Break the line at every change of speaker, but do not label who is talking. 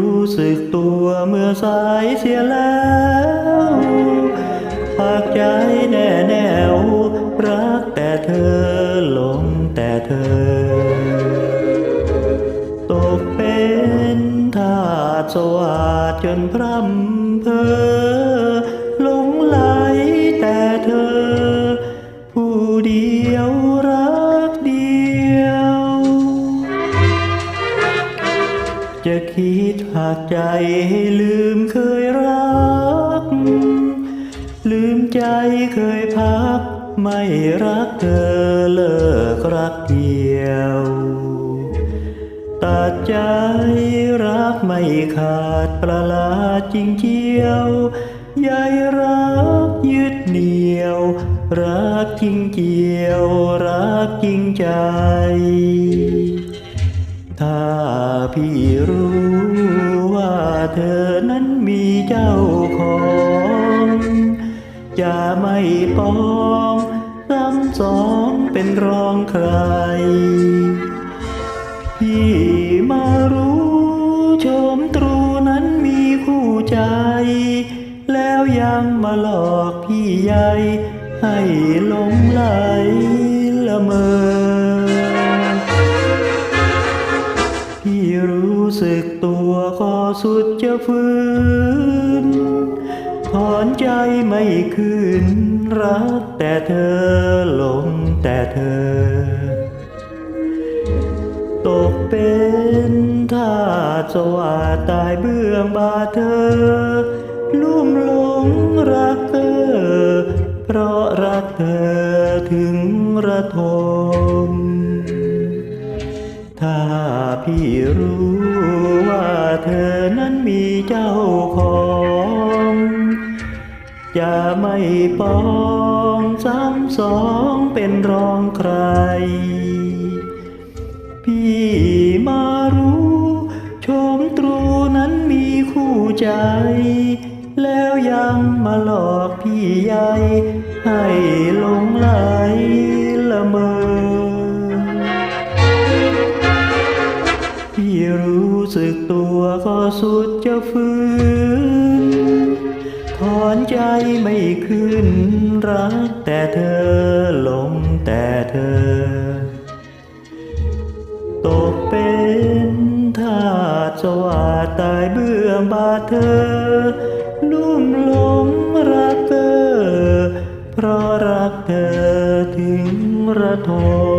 ู้สึกตัวเมื่อสายเสียแล้วปากใจแน่แน่วรักแต่เธอหลงแต่เธอ ตกเป็นทาสสวาดจนพร่ำเพอ คิดหากใจให้ลืมเคยรัก ลืมใจเคยพัก ไม่รักเธอเลิกรักเดียวตัดใจรักไม่ขาดประลาดจริงเจียวใยรักยึดเหนียว รักจริงเจียว รักจริงใจ ถ้าพี่รู้ว่าเธอนั้นมีเจ้าของ จะไม่ปองซ้ำสองเป็นรองใคร พี่มารู้ชมตรูนั้นมีคู่ใจ แล้วยังมาหลอกพี่ใหญ่ให้หลงไหล รู้สึกตัวก็สุดจะฟื้นถอนใจไม่คืนรักแต่เธอหลงแต่เธอ ตกเป็นทาสสวาตายเบื้องบาเธอ ลุ่มหลงรักเธอ เพราะรักเธอถึงระทม ถ้าพี่รู้ว่าเธอนั้นมีเจ้าของ จะไม่ปองซ้ำสองเป็นรองใคร พี่มารู้ชมตรูนั้นมีคู่ใจ แล้วยังมาหลอกพี่ใหญ่ให้หลงไหล สึกตัวก็สุดจะฟื้น ถอนใจไม่ขึ้น รักแต่เธอหลงแต่เธอ ตกเป็นทาสวาดตายเบื้องบาเธอ ลุ่มหลงรักเธอ เพราะรักเธอถึงระทม